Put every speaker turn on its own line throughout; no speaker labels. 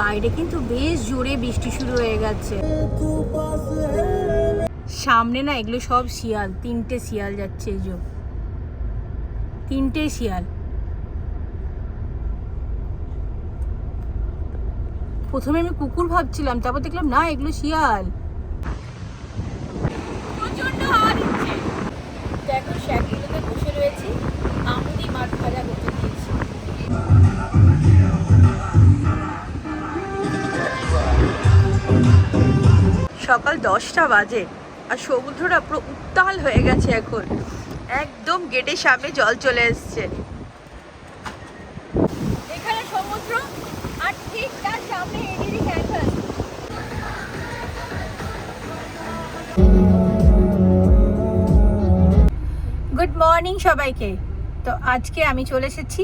বাইরে কিন্তু বেশ জোরে বৃষ্টি শুরু হয়ে গেছে। সামনে না এগুলো সব শিয়াল, তিনটে শিয়াল যাচ্ছে এই যে। তিনটে শিয়াল। প্রথমে আমি কুকুর ভাবছিলাম, তারপর দেখলাম না, এগুলো শিয়াল। প্রচণ্ড দেখো শ্যাকগুলোতে সকাল দশটা বাজে আর সমুদ্রটা পুরো উত্তাল হয়ে গেছে এখন। একদম গেটের সামনে জল চলে এসছে। এখানে সমুদ্র আর ঠিক তার সামনে এডিডি ক্যাম্পাস গুড মর্নিং সবাইকে। তো আজকে আমি চলে এসেছি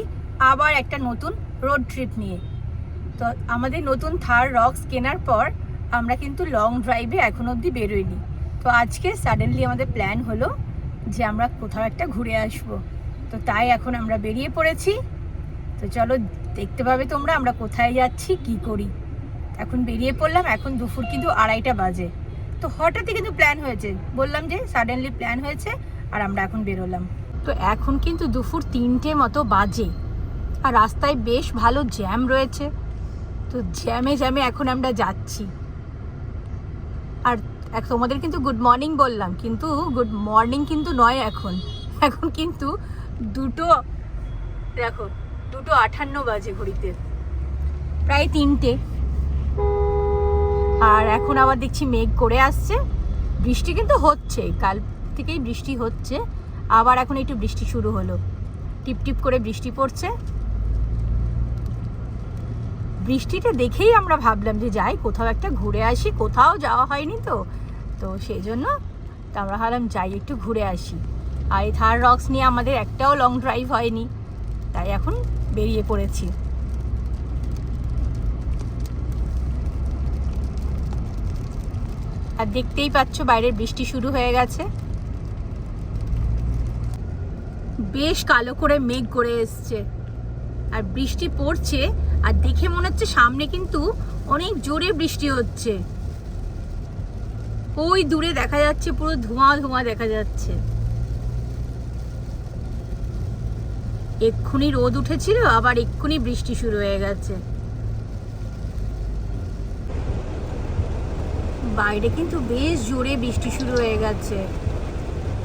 আবার একটা নতুন রোড ট্রিপ নিয়ে। তো আমাদের নতুন থার রক্স কেনার পর আমরা কিন্তু লং ড্রাইভে এখন অবধি বেরোইনি। তো আজকে সাডেনলি আমাদের প্ল্যান হলো যে আমরা কোথাও একটা ঘুরে আসব। তো তাই এখন আমরা বেরিয়ে পড়েছি। তো চলো দেখতে পাবে তোমরা আমরা কোথায় যাচ্ছি, কি করি। এখন বেরিয়ে পড়লাম, এখন দুপুর কিন্তু আড়াইটা বাজে। তো হঠাৎই কিন্তু প্ল্যান হয়েছে। বললাম যে সাডেনলি প্ল্যান হয়েছে আর আমরা এখন বেরোলাম। তো এখন কিন্তু দুপুর তিনটে মতো বাজে। আর রাস্তায় বেশ ভালো জ্যাম রয়েছে। তো জ্যামে জ্যামে এখন আমরা যাচ্ছি। এক তোমাদের কিন্তু গুড মর্নিং বললাম, কিন্তু গুড মর্নিং কিন্তু নয় এখন। এখন কিন্তু দুটো, দেখো, দুটো আঠান্ন বাজে ঘড়িতে। প্রায় তিনটে। আর এখন আবার দেখছি মেঘ করে আসছে। বৃষ্টি কিন্তু হচ্ছে, কাল থেকেই বৃষ্টি হচ্ছে। আবার এখন একটু বৃষ্টি শুরু হলো। টিপ টিপ করে বৃষ্টি পড়ছে। বৃষ্টিটা দেখেই আমরা ভাবলাম যে যাই, কোথাও একটা ঘুরে আসি, কোথাও যাওয়া হয়নি তো। তো সেই জন্য তো আমরা ভাবলাম যাই, একটু ঘুরে আসি। আর এই থার রক্স নিয়ে আমাদের একটাও লং ড্রাইভ হয়নি, তাই এখন বেরিয়ে পড়েছি। আর দেখতেই পাচ্ছ বাইরের বৃষ্টি শুরু হয়ে গেছে। বেশ কালো করে মেঘ করে এসছে। আর বৃষ্টি পড়ছে, আর দেখে মনে হচ্ছে সামনে কিন্তু অনেক জোরে বৃষ্টি হচ্ছে। ওই দূরে দেখা যাচ্ছে, পুরো ধোঁয়া ধোঁয়া দেখা যাচ্ছে। এক্ষুনি রোদ উঠেছিল, আবার এক্ষুনি বৃষ্টি শুরু হয়ে গেছে। বাইরে কিন্তু বেশ জোরে বৃষ্টি শুরু হয়ে গেছে।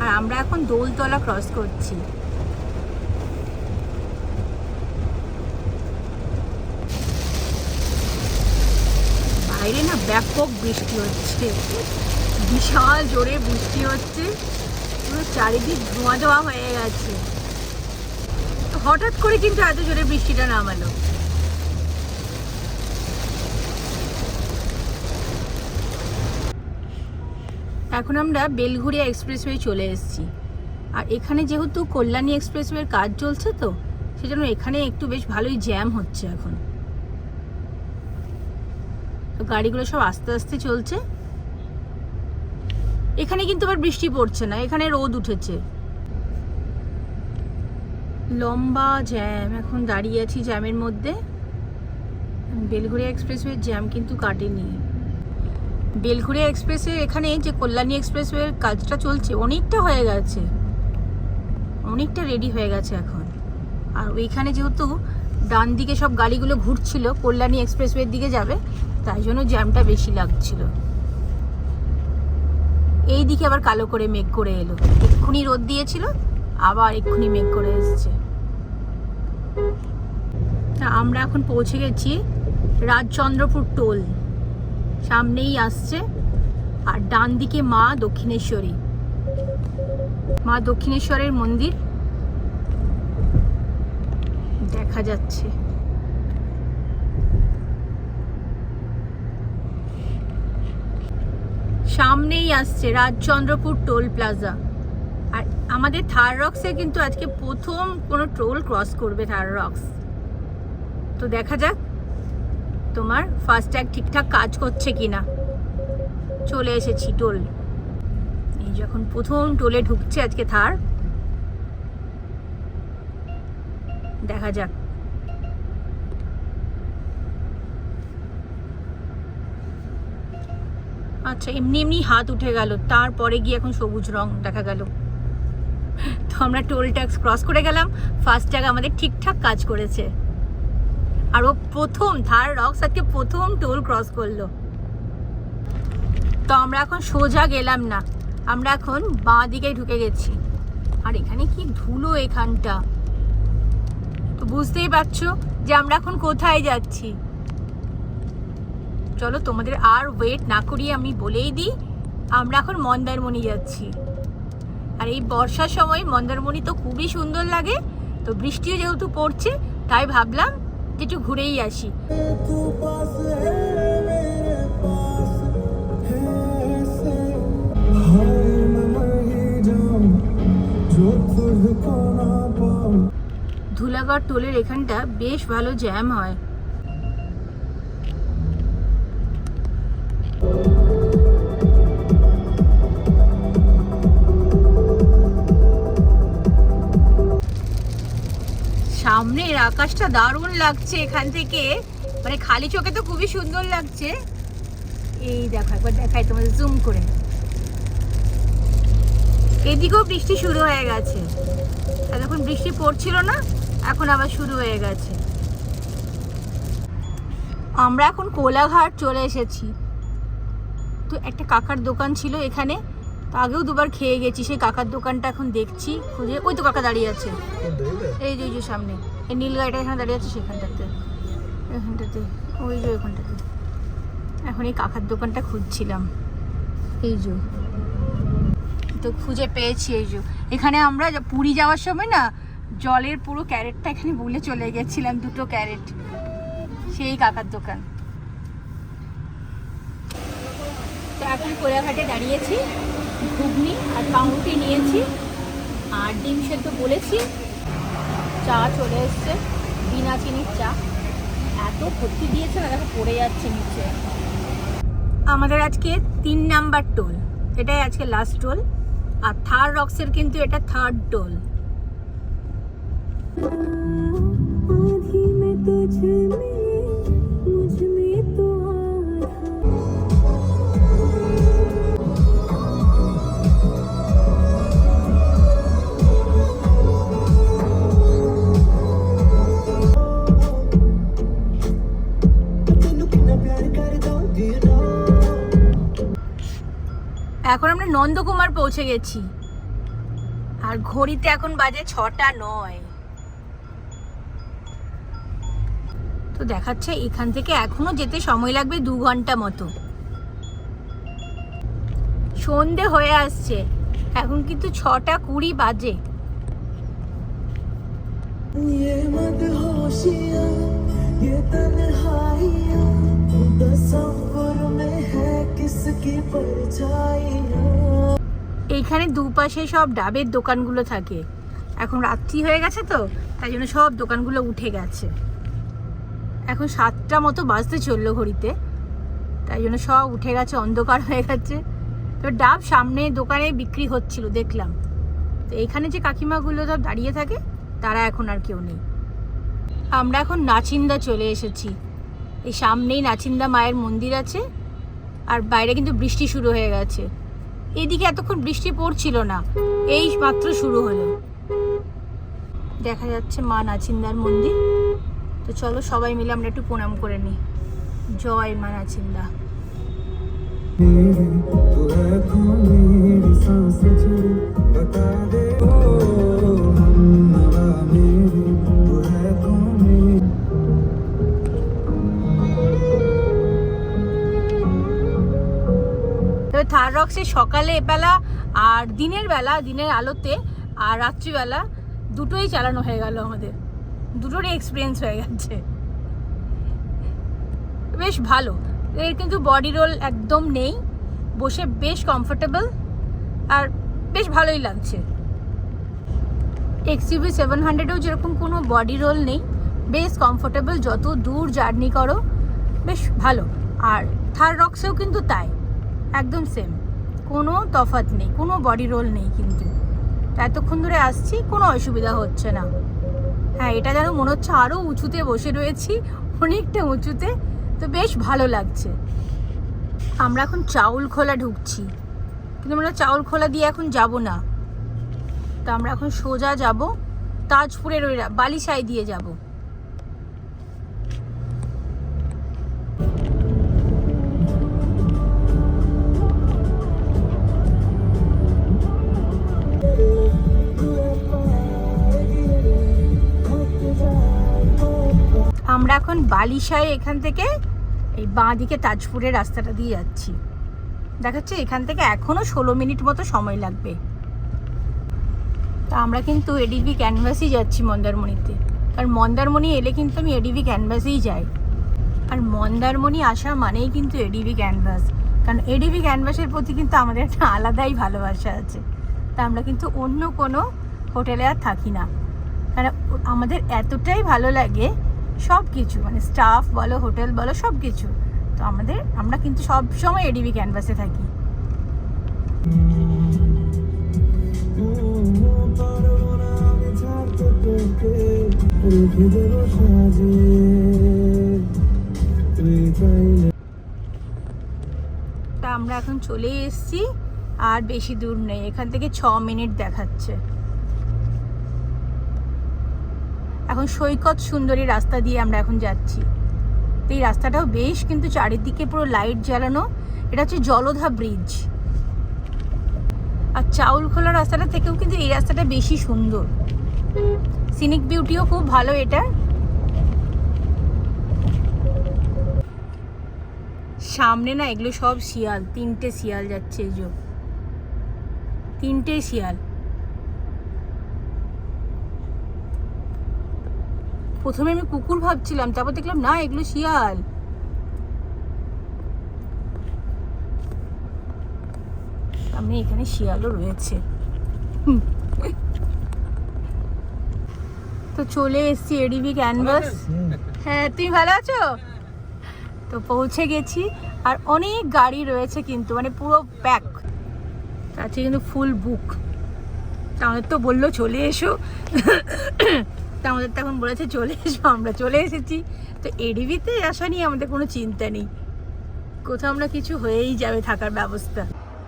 আর আমরা এখন দোলতলা ক্রস করছি। বাইরে না ব্যাপক বৃষ্টি হচ্ছে। বিশাল জোরে বৃষ্টি হচ্ছে। পুরো চারিদিক ধোঁয়া ধোঁয়া হয়ে গেছে। হঠাৎ করে কিন্তু এত জোরে বৃষ্টিটা নামালো। এখন আমরা বেলঘুরিয়া এক্সপ্রেসওয়ে চলে এসেছি। আর এখানে যেহেতু কল্যাণী এক্সপ্রেসওয়ের কাজ চলছে তো, সেজন্য এখানে একটু বেশ ভালোই জ্যাম হচ্ছে এখন। তো গাড়িগুলো সব আস্তে আস্তে চলছে। এখানে কিন্তু আবার বৃষ্টি পড়ছে না, এখানে রোদ উঠেছে। লম্বা জ্যাম, এখন দাঁড়িয়ে আছি জ্যামের মধ্যে। বেলঘুরিয়া এক্সপ্রেসওয়ের জ্যাম কিন্তু কাটেনি। বেলঘুরিয়া এক্সপ্রেসে এখানে যে কল্যাণী এক্সপ্রেসওয়ের কাজটা চলছে, অনেকটা হয়ে গেছে। অনেকটা রেডি হয়ে গেছে এখন। আর ওইখানে যেহেতু ডান দিকে সব গাড়িগুলো ঘুরছিল, কল্যাণী এক্সপ্রেসওয়ের দিকে যাবে, তাই জন্য জ্যামটা বেশি লাগছিল। এই দিকে আবার কালো করে মেঘ করে এলো। এক্ষুনি রোদ দিয়েছিল, আবার এক্ষুনি মেঘ করে এসছে। আমরা এখন পৌঁছে গেছি রাজচন্দ্রপুর টোল। সামনেই আসছে আর ডান দিকে মা দক্ষিণেশ্বরী। মা দক্ষিণেশ্বরের মন্দির দেখা যাচ্ছে। সামনেই আসছে রাজচন্দ্রপুর টোল প্লাজা। আর আমাদের থার রক্সে কিন্তু আজকে প্রথম কোনো টোল ক্রস করবে থার রক্স তো দেখা যাক তোমার ফাস্ট্যাগ ঠিকঠাক কাজ করছে কিনা। চলে এসেছি টোল। এই যখন প্রথম টোলে ঢুকছে আজকে থার দেখা যাক। আচ্ছা এমনি এমনি হাত উঠে গেল। তারপরে গিয়ে এখন সবুজ রং দেখা গেল। তো আমরা টোল ট্যাক্স ক্রস করে গেলাম। ফার্স্ট ট্যাগ আমাদের ঠিকঠাক কাজ করেছে। আর ও প্রথম থার রক্স আজকে প্রথম টোল ক্রস করল। তো আমরা এখন সোজা গেলাম না। আমরা এখন বাঁ দিকে ঢুকে গেছি। আর এখানে কি ধুলো এখানটা? তো বুঝতেই পারছ যে আমরা এখন কোথায় যাচ্ছি? চলো তোমাদের আর ওয়েট না করিয়ে আমি বলেই দিই, আমরা এখন মন্দারমণি যাচ্ছি। আর এই বর্ষার সময় মন্দারমণি তো খুবই সুন্দর লাগে, তো বৃষ্টিও যেহেতু পড়ছে, তাই ভাবলাম যে একটু ঘুরেই আসি। ধুলাগড় টোলের এখানটা বেশ ভালো জ্যাম হয়। সামনের আকাশটা দারুণ লাগছে এখান থেকে। মানে খালি চোখে তো খুবই সুন্দর লাগছে। এই দেখো, একবার দেখাই, তোমাদের জুম করে। এদিকেও বৃষ্টি শুরু হয়ে গেছে। এতক্ষণ বৃষ্টি পড়ছিল না, এখন আবার শুরু হয়ে গেছে। আমরা এখন কোলাঘাট চলে এসেছি। তো একটা কাকার দোকান ছিল এখানে। তো আগেও দুবার খেয়ে গেছি, সেই কাকার দোকানটা এখন দেখছি, খুঁজে, ওই তো কাকা দাঁড়িয়ে আছে। এই যে ওই যে সামনে, এই নীল গাড়িটা এখানে দাঁড়িয়ে আছে সেখানটাতে, এখানটাতে, ওই যে ওখানটাতে। এখন এই কাকার দোকানটা খুঁজছিলাম। এই যে। তো খুঁজে পেয়েছি, এই যে। এখানে আমরা পুরী যাওয়ার সময় না, জলের পুরো ক্যারেটটা এখানে বলে চলে গেছিলাম, দুটো ক্যারেট। সেই কাকার দোকান তো এখন কোলাঘাটে দাঁড়িয়েছি ঘুগনি আর পাউরুটি নিয়েছি আর ডিম সেদ্ধ বলেছি চা চলে এসছে বিনা চিনির চা এত ভর্তি দিয়েছে না দেখো পড়ে যাচ্ছে নিচে আমাদের আজকে তিন নাম্বার টোল এটাই আজকে লাস্ট টোল আর থার্ড রক্সের কিন্তু এটা থার্ড টোল
आधी में तुझ में
এখন আমরা নন্দকুমার পৌঁছে গেছি আর ঘড়িতে এখন বাজে ছটা নয় তো দেখাচ্ছে এখান থেকে এখনো যেতে সময় লাগবে দু ঘন্টা মতো সন্ধে হয়ে আসছে এখন কিন্তু ছটা কুড়ি বাজে
ये मदहोशियाँ ये तन्हाइयाँ
এইখানে দুপাশে সব ডাবের দোকানগুলো থাকে। এখন রাত্রি হয়ে গেছে তো, তাই জন্য সব দোকানগুলো উঠে গেছে। এখন সাতটা মতো বাজতে চলল ঘড়িতে, তাই জন্য সব উঠে গেছে, অন্ধকার হয়ে গেছে। তো ডাব সামনে দোকানে বিক্রি হচ্ছিল, দেখলাম। তো এখানে যে কাকিমাগুলো সব দাঁড়িয়ে থাকে, তারা এখন আর কেউ নেই। আমরা এখন নাচিন্দা চলে এসেছি। এই সামনেই নাচিন্দা মায়ের মন্দির আছে, আর বাইরে কিন্তু বৃষ্টি শুরু হয়ে গেছে। এদিকে এতক্ষণ বৃষ্টি পড়ছিল না, এই মাত্র শুরু হলো। দেখা যাচ্ছে মা নাচিন্দার মন্দির। তো চলো সবাই মিলে আমরা একটু প্রণাম করে নিই। জয় মা নাচিন্দা। তবে থার্ড রক্সে সকালে বেলা আর দিনের বেলা, দিনের আলোতে আর রাত্রিবেলা দুটোই চালানো হয়ে গেল আমাদের। দুটোরই এক্সপিরিয়েন্স হয়ে গেছে। বেশ ভালো। এর কিন্তু বডি রোল একদম নেই। বসে বেশ কমফোর্টেবল আর বেশ ভালোই লাগছে। এক্সইউভি সেভেন হান্ড্রেডেও যেরকম কোনো বডি রোল নেই, বেশ কমফোর্টেবল যত দূর জার্নি করো, বেশ ভালো। আর থার্ড রক্সেও কিন্তু তাই। একদম সেম কোনো তফাৎ নেই, কোনো বডি রোল নেই কিন্তু। এতক্ষণ ধরে আসছি, কোনো অসুবিধা হচ্ছে না। হ্যাঁ এটা যেন মনে হচ্ছে আরও উঁচুতে বসে রয়েছি, অনেকটা উঁচুতে। তো বেশ ভালো লাগছে। আমরা এখন চাউল খোলা ঢুকছি। কিন্তু আমরা চাউল খোলা দিয়ে এখন যাব না। তো আমরা এখন সোজা যাব, তাজপুরের ওই বালিসাই দিয়ে যাব। এখন বালিশায় এখান থেকে এই বাঁ দিকে তাজপুরের রাস্তাটা দিয়ে যাচ্ছি। দেখাচ্ছে এখান থেকে এখনও ষোলো মিনিট মতো সময় লাগবে। তা আমরা কিন্তু এডিবি ক্যানভাসই যাচ্ছি মন্দারমণিতে। কারণ মন্দারমণি এলে কিন্তু আমি এডিবি ক্যানভাসেই যাই। আর মন্দারমণি আসা মানেই কিন্তু এডিবি ক্যানভাস। কারণ এডিবি ক্যানভাসের প্রতি কিন্তু আমাদের একটা আলাদাই ভালোবাসা আছে। তা আমরা কিন্তু অন্য কোনো হোটেলে আর থাকি না। কারণ আমাদের এতটাই ভালো লাগে সব কিছু মানে স্টাফ বলো হোটেল বলো সব কিছু তো আমাদের, আমরা কিন্তু সব সময় এডিবি ক্যানভাসে থাকি। তা আমরা এখন চলে এসেছি, আর বেশি দূর নেই। এখান থেকে ছ মিনিট দেখাচ্ছে। এখন সৈকত সুন্দরী রাস্তা দিয়ে আমরা এখন যাচ্ছি। তো এই রাস্তাটাও বেশ কিন্তু চারিদিকে পুরো লাইট জ্বালানো। এটা হচ্ছে জলধা ব্রিজ। আর চাউল খোলা রাস্তাটা থেকেও কিন্তু এই রাস্তাটা বেশি সুন্দর। সিনিক বিউটিও খুব ভালো এটা। সামনে না এগুলো সব শিয়াল, তিনটে শিয়াল যাচ্ছে এই যে। তিনটে শিয়াল। প্রথমে আমি কুকুর ভাবছিলাম তারপর দেখলাম না এগুলো শিয়াল। আমি এখানে শিয়ালও রয়েছে। তো চলে এসছি এডিবি ক্যানভাস হ্যাঁ তুমি ভালো আছো? তো পৌঁছে গেছি আর অনেক গাড়ি রয়েছে কিন্তু মানে পুরো প্যাক আছে কিন্তু ফুল বুক তা আমাদের তো বলল চলে এসো। তা আমাদের তো এখন বলেছে চলে এসো, আমরা চলে এসেছি। তো এডিবিতে আসা নিয়ে আমাদের কোনো চিন্তা নেই। কোথাও আমরা কিছু হয়েই যাবে থাকার ব্যবস্থা।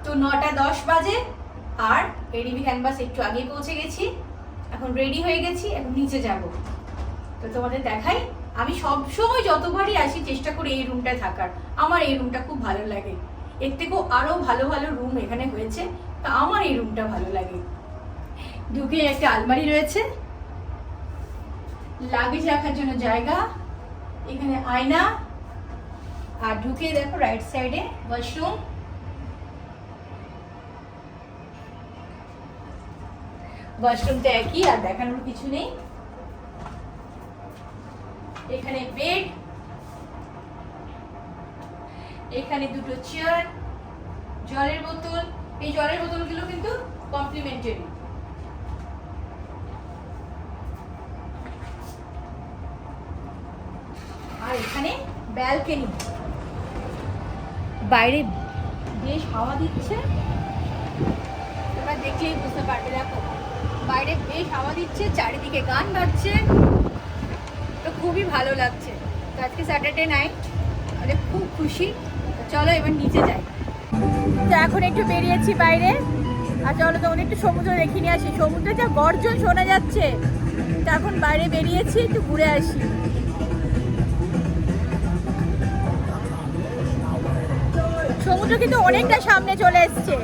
তো নটা দশ বাজে, আর এডিবি ক্যানভাস একটু আগে পৌঁছে গেছি। এখন রেডি হয়ে গেছি, এখন নিচে যাব। তো তোমাদের দেখাই, আমি সব সময় যতবারই আসি, চেষ্টা করি এই রুমটায় থাকার। আমার এই রুমটা খুব ভালো লাগে। এর থেকেও আরও ভালো ভালো রুম এখানে হয়েছে। তা আমার এই রুমটা ভালো লাগে। ঢুকে একটা আলমারি রয়েছে। লাগেজ রাখার জন্য জায়গা, এখানে আয়না, আর ঢুকে দেখো রাইট সাইডে ওয়াশরুম ওয়াশরুম তো একই, আর দেখানোর কিছু নেই। এখানে বেড এখানে দুটো চেয়ার জলের বোতল। এই জলের বোতলগুলো কিন্তু কমপ্লিমেন্টারি আর এখানে ব্যালকনি বাইরে বেশ হাওয়া দিচ্ছে। এবার দেখলেই বুঝতে পারবে দেখো। বাইরে বেশ হাওয়া দিচ্ছে চারিদিকে গান বাজছে। তো খুবই ভালো লাগছে। তো আজকে স্যাটারডে নাইট আমাদের খুব খুশি। চলো এবার নিচে যাই। তো এখন একটু বেরিয়েছি বাইরে। আর চলো তোমাদের একটু সমুদ্র দেখিয়ে নিয়ে আসি। সমুদ্রে যা গর্জন শোনা যাচ্ছে। তো এখন বাইরে বেরিয়েছি একটু ঘুরে আসি। সমুদ্র কিন্তু অনেকটা সামনে চলে এসছে।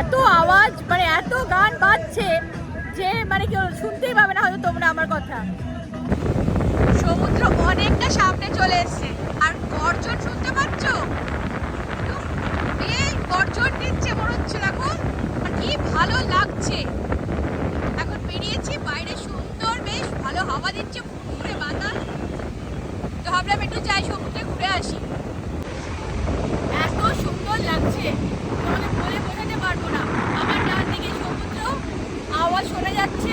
এত আওয়াজ মানে এত গান বাজছে যে মানে কি বলব, শুনতেই পাবে না হয়তো তোমরা আমার কথা। সমুদ্র অনেকটা সামনে চলে এসছে। আর গর্জন শুনতে পাচ্ছ? বেশ গর্জন দিচ্ছে মনে হচ্ছে আর কি ভালো লাগছে। এখন বেরিয়েছি বাইরে সুন্দর বেশ ভালো হাওয়া দিচ্ছে ফুরফুরে বাতাস তো ভাবলাম একটু যাই সমুদ্রে ঘুরে আসি। লাগছে। তোমাদের বলে বোঝাতে পারব না। আমার ডান দিকে সমুদ্র, আওয়াজ শোনা যাচ্ছে।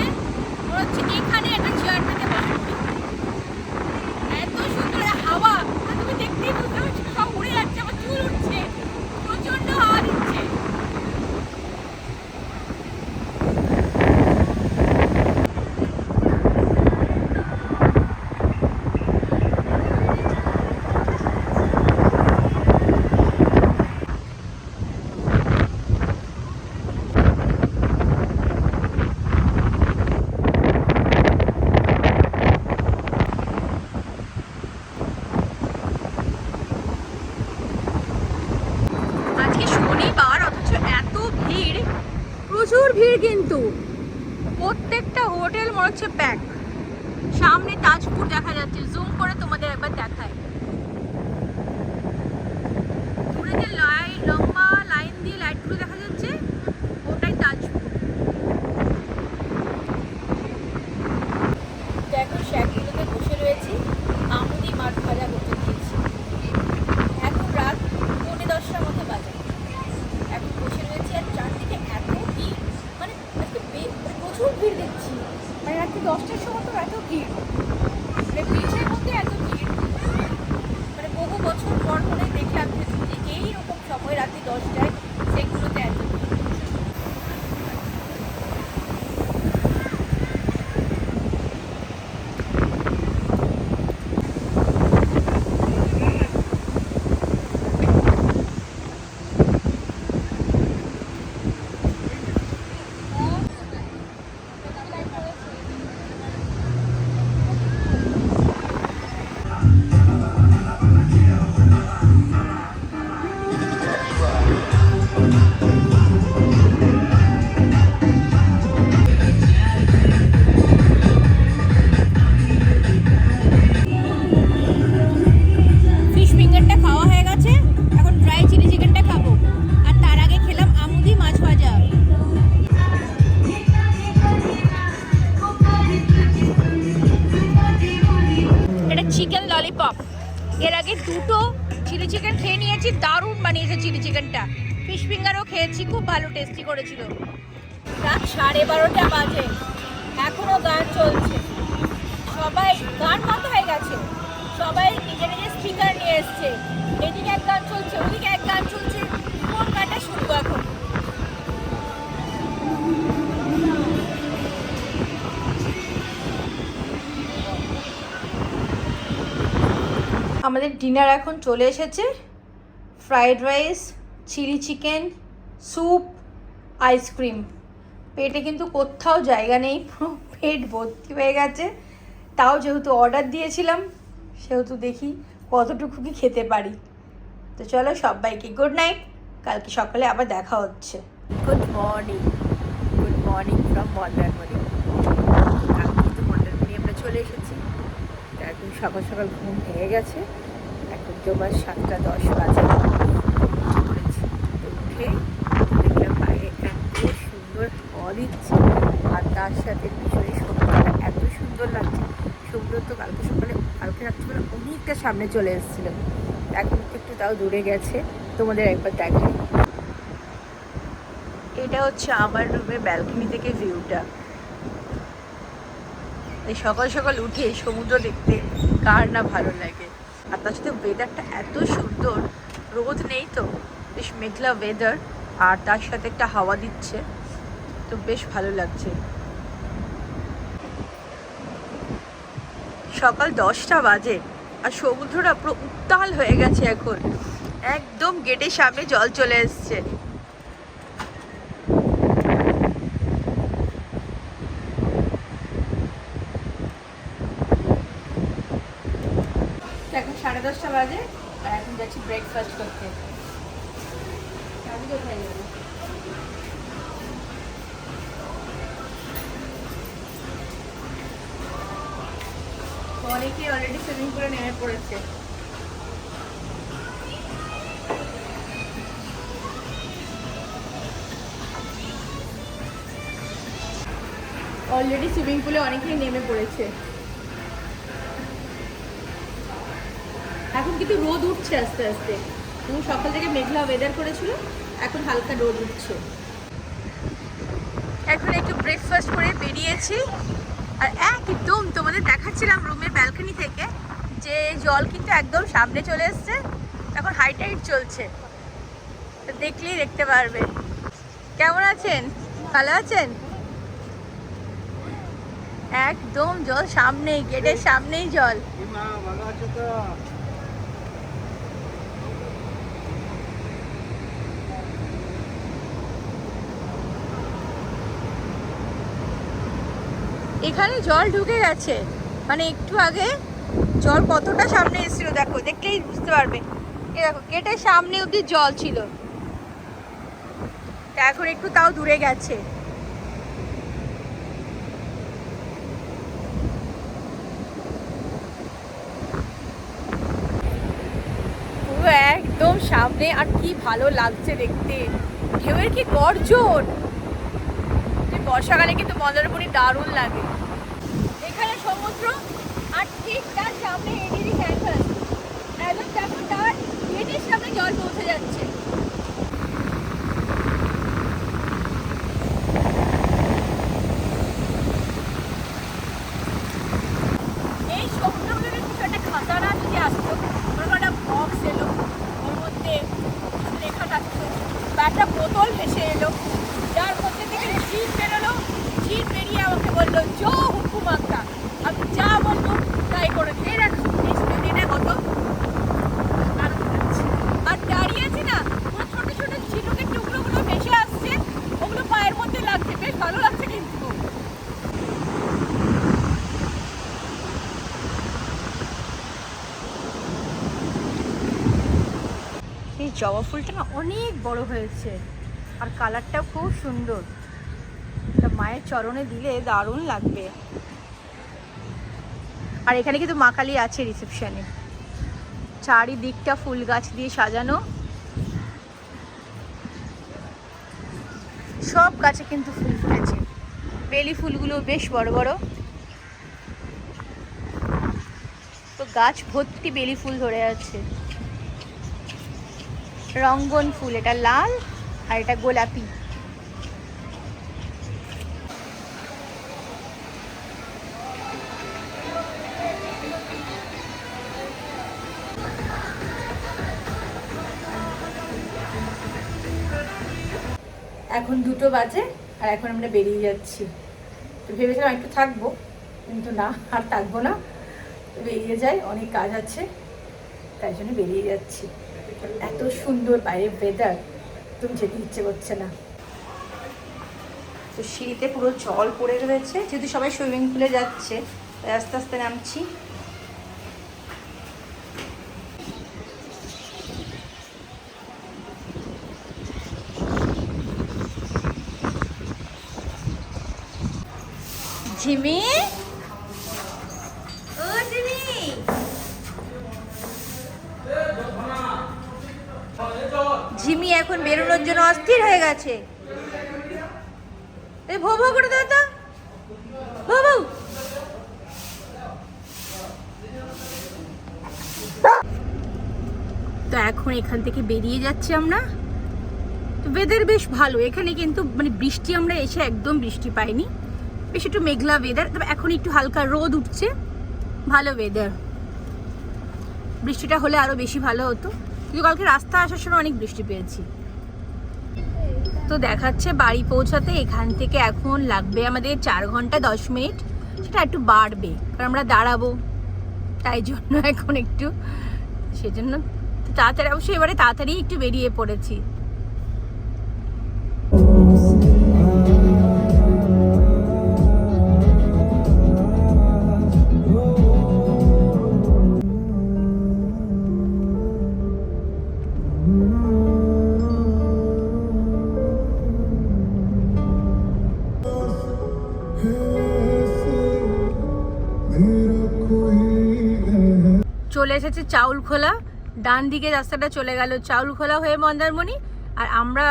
মনে হচ্ছে এখানে একটা চেয়ার আমাদের ডিনার এখন চলে এসেছে। Fried rice chilli chicken soup ice cream পেটে কিন্তু কোথাও জায়গা নেই, পুরো পেট ভর্তি হয়ে গেছে। তাও যেহেতু অর্ডার দিয়েছিলাম, সেহেতু দেখি কতটুকু কি খেতে পারি। তো চলো সবাইকে গুড নাইট কালকে সকালে আবার দেখা হচ্ছে। Good morning good morning from Mandarmani কিন্তু মন্দারমণি আমরা চলে এসেছি। তো এখন সকাল সকাল ঘুম ভেঙে গেছে। জোবার সাতটা দশ বাজে। উঠে। দেখলাম বাইরে এত সুন্দর হাওয়া দিচ্ছে আর তার সাথে পিছনে সমুদ্রটা এত সুন্দর লাগছে। সমুদ্র তো কালকে সকালে কালকে রাত্রিবেলা অনেকটা সামনে চলে এসেছিল। এখন একটু তাও দূরে গেছে। তোমাদের একবার দেখাই। এটা হচ্ছে আমার রুমের ব্যালকনি থেকে ভিউটা সকাল সকাল উঠে সমুদ্র দেখতে কার না ভালো লাগে। আর তার সাথে ওয়েদারটা এত সুন্দর, রোদ নেই তো, বেশ মেঘলা ওয়েদার আর তার সাথে একটা হাওয়া দিচ্ছে, তো বেশ ভালো লাগছে। সকাল দশটা বাজে, আর সমুদ্রটা পুরো উত্তাল হয়ে গেছে এখন। একদম গেটের সামনে জল চলে এসছে তো এখন সাড়ে দশটা বাজে, আর এখন যাচ্ছি ব্রেকফাস্ট করতে। আমি কোথায় যাব অনেকে অলরেডি সুইমিং পুলে নেমে পড়েছে? অলরেডি সুইমিং পুলে অনেকেই নেমে পড়েছে। কিন্তু রোদ উঠছে আস্তে আস্তে। এবং সকাল থেকে মেঘলা ওয়েদার করেছিল, এখন হালকা রোদ উঠছে। এখন একটু ব্রেকফাস্ট করে বেরিয়েছি। আর একদম তোমাদের দেখাচ্ছিলাম রুমের ব্যালকনি থেকে, যে জল কিন্তু একদম সামনে চলে এসছে। এখন হাই টাইট চলছে। দেখলেই দেখতে পারবে। কেমন আছেন? ভালো আছেন? একদম জল সামনেই, গেটের সামনেই জল। এখানে জল ঢুকে গেছে। মানে একটু আগে জল কতটা সামনে এসেছিল, দেখো, দেখলেই বুঝতে পারবে। এ দেখো, গেটের সামনে অবধি জল ছিল। তা এখন একটু তাও দূরে গেছে। একদম সামনে, আর কি ভালো লাগছে দেখতে। ঢেউয়ের কি গর্জন! বর্ষাকালে কিন্তু মন্দারমণি দারুণ লাগে। এখানে সমুদ্র আর ঠিক তার সামনে এডিরি ক্যাম্পাস একদম দেখো তার গেটের সামনে জল পৌঁছে যাচ্ছে এই সমুদ্রগুলোর কিছু একটা খাতানা যদি আসতো কোনো একটা বক্স এলো ওর মধ্যে কিছু লেখা থাকতো বা একটা বোতল ভেসে এলো যার মধ্যে থেকে জিপ বেরোলো জিপ বেরিয়ে আমাকে বলল জো হুকুম আঁকা আমি যা বলব তাই করে দিয়ে রাখো এই স্মৃতিটা কত আনন্দ লাগছে। আর দাঁড়িয়ে আছি না পুরো ছোট ছোট ঝিনুকের টুকরোগুলো ভেসে আসছে ওগুলো পায়ের মধ্যে লাগছে বেশ ভালো লাগছে কিন্তু এই জবা ফুলটা না অনেক বড় হয়েছে। আর কালারটাও খুব সুন্দর। এটা মায়ের চরণে দিলে দারুণ লাগবে। আর এখানে কিন্তু মা কালী আছে রিসেপশনে চারিদিকটা ফুল গাছ দিয়ে সাজানো। সব গাছে কিন্তু ফুল ফুটেছে। বেলি ফুলগুলো বেশ বড় বড়। তো গাছ ভর্তি বেলি ফুল ধরে আছে। রঙ্গন ফুল, এটা লাল আর এটা গোলাপি। এখন দুটো বাজে আর এখন আমরা বেরিয়ে যাচ্ছি। তো ভেবেছিলাম একটু থাকব, কিন্তু না, আর থাকব না। বেরিয়ে যাই, অনেক কাজ আছে, তাই জন্য বেরিয়ে যাচ্ছি। এত সুন্দর বাইরে ওয়েদার তুমি যেতে ইচ্ছে করছে না। তো সিঁড়িতে পুরো জল পড়ে রয়েছে, যেহেতু সবাই সুইমিং পুলে যাচ্ছে, তাই আস্তে আস্তে নামছি। ঝিমি ও ঝিমি ঝিমি এখন বেরোনোর জন্য অস্থির হয়ে গেছে। তো। তো এখন এখান থেকে বেরিয়ে যাচ্ছি আমরা। ওয়েদার বেশ ভালো। এখানে কিন্তু মানে বৃষ্টি আমরা এসে একদম বৃষ্টি পাইনি। বেশ একটু মেঘলা ওয়েদার তবে এখন একটু হালকা রোদ উঠছে। ভালো ওয়েদার বৃষ্টিটা হলে আরও বেশি ভালো হতো। কিন্তু কালকে রাস্তা আসার সময় অনেক বৃষ্টি পেয়েছি। তো দেখাচ্ছে বাড়ি পৌঁছাতে এখান থেকে এখন লাগবে আমাদের চার ঘণ্টা দশ মিনিট। সেটা একটু বাড়বে, কারণ আমরা দাঁড়াবো। তাই জন্য এখন একটু, সেজন্য তাড়াতাড়ি, অবশ্যই এবারে তাড়াতাড়ি একটু বেরিয়ে পড়েছি। চলে এসেছে চাউল খোলা ডান দিকে রাস্তাটা চলে গেল চাউল খোলা হয়ে মন্দারমণি। আর আমরা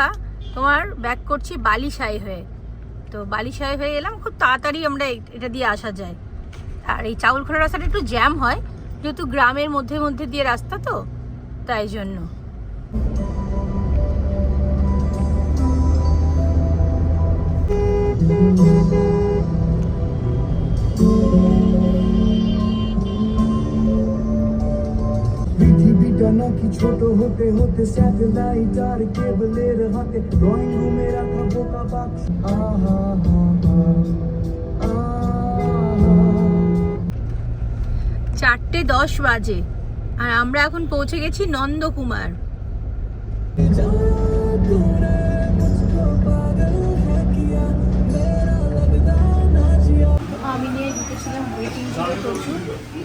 তোমার ব্যাক করছি বালিশাই হয়ে। তো বালিশাই হয়ে এলাম, খুব তাড়াতাড়ি আমরা এটা দিয়ে আসা যায়। আর এই চাউল খোলা রাস্তাটা একটু জ্যাম হয়, যেহেতু গ্রামের মধ্যে মধ্যে দিয়ে রাস্তা তো, তাই জন্য।
পৃথিবীটা নাকি ছোট হতে হতে স্যাটেলাইট আর কেবলের হাতে ড্রয়িং রুমে রাখা বোকা বাক্স আহা হা হা
চারটে দশ বাজে আর আমরা এখন পৌঁছে গেছি নন্দকুমার। আমি নিয়ে ঢুকেছিলাম ওয়েটিং প্রচুর।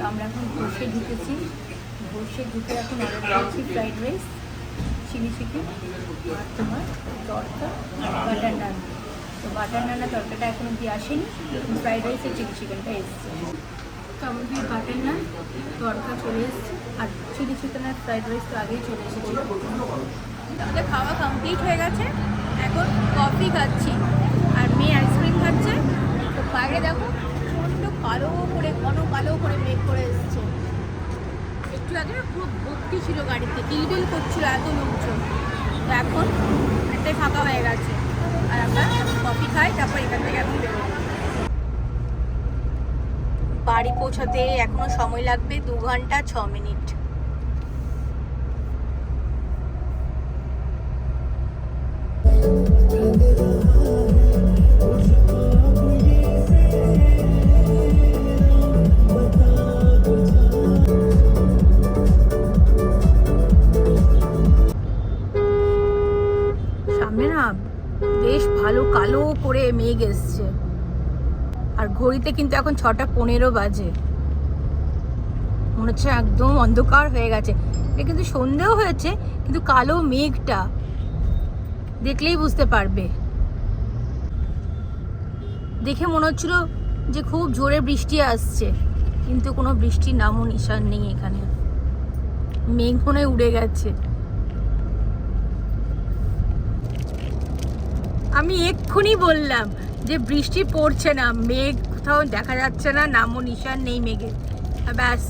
আমরা এখন বসে ঢুকেছি বসে ঢুকে এখন অর্ডার করেছি ফ্রাইড রাইস চিলি চিকেন আর তোমার তরকা বাটার নান তো বাটার নান তরকাটা এখন অব্দি আসেনি ফ্রাইড রাইস আর চিলি চিকেনটা এসছে। কমপ্লিট বাটার নান তরকা চলে এসছে, আর চিলি চিকেন আর ফ্রাইড রাইস তো আগেই চলে এসেছিল আমাদের খাওয়া কমপ্লিট হয়ে গেছে, এখন কফি খাচ্ছি, আর মেয়ে আইসক্রিম খাচ্ছে। তো বাইরে দেখো, প্রচণ্ড কালো করে, ঘন কালো করে মেঘ করে এসছে। আগে পুরো ভর্তি ছিল গাড়িতে টিলবিল করছিল, এত লোকজন। তো এখন অনেকটাই ফাঁকা হয়ে গেছে। আর আমরা কফি খাই, তারপর এখান থেকে এখন বাড়ি পৌঁছাতে এখনও সময় লাগবে দু ঘণ্টা, ছ মিনিট। সামনে ভালো কালো করে মেঘ এসছে। আর ঘড়িতে কিন্তু এখন ছটা পনেরো বাজে। মনে হচ্ছে একদম অন্ধকার হয়ে গেছে। এটা কিন্তু সন্ধেও হয়েছে, কিন্তু কালো মেঘটা দেখলেই বুঝতে পারবে। দেখে মনে হচ্ছিল যে খুব জোরে বৃষ্টি আসছে, কিন্তু কোনো বৃষ্টির নামও নিশান নেই এখানে। মেঘ মনে উড়ে গেছে। আমি এক্ষুনি বললাম যে বৃষ্টি পড়ছে না, মেঘ কোথাও দেখা যাচ্ছে না, নামও নিশান নেই মেঘের। ব্যাস,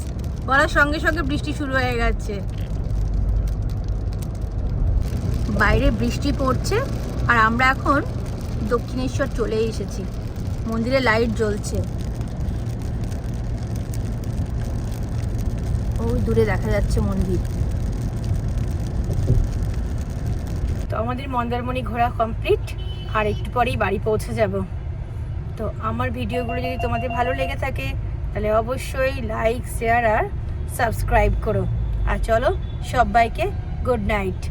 বলার সঙ্গে সঙ্গে বৃষ্টি শুরু হয়ে গেছে। বাইরে বৃষ্টি পড়ছে, আর আমরা এখন দক্ষিণেশ্বর চলে এসেছি। মন্দিরে লাইট জ্বলছে। ওই দূরে দেখা যাচ্ছে মন্দির। তো আমাদের মন্দারমণি ঘোরা কমপ্লিট। আর একটু পরেই বাড়ি পৌঁছে যাব। তো আমার ভিডিওগুলো যদি তোমাদের ভালো লেগে থাকে, তাহলে অবশ্যই লাইক শেয়ার আর সাবস্ক্রাইব করো। আর চলো সবাইকে গুড নাইট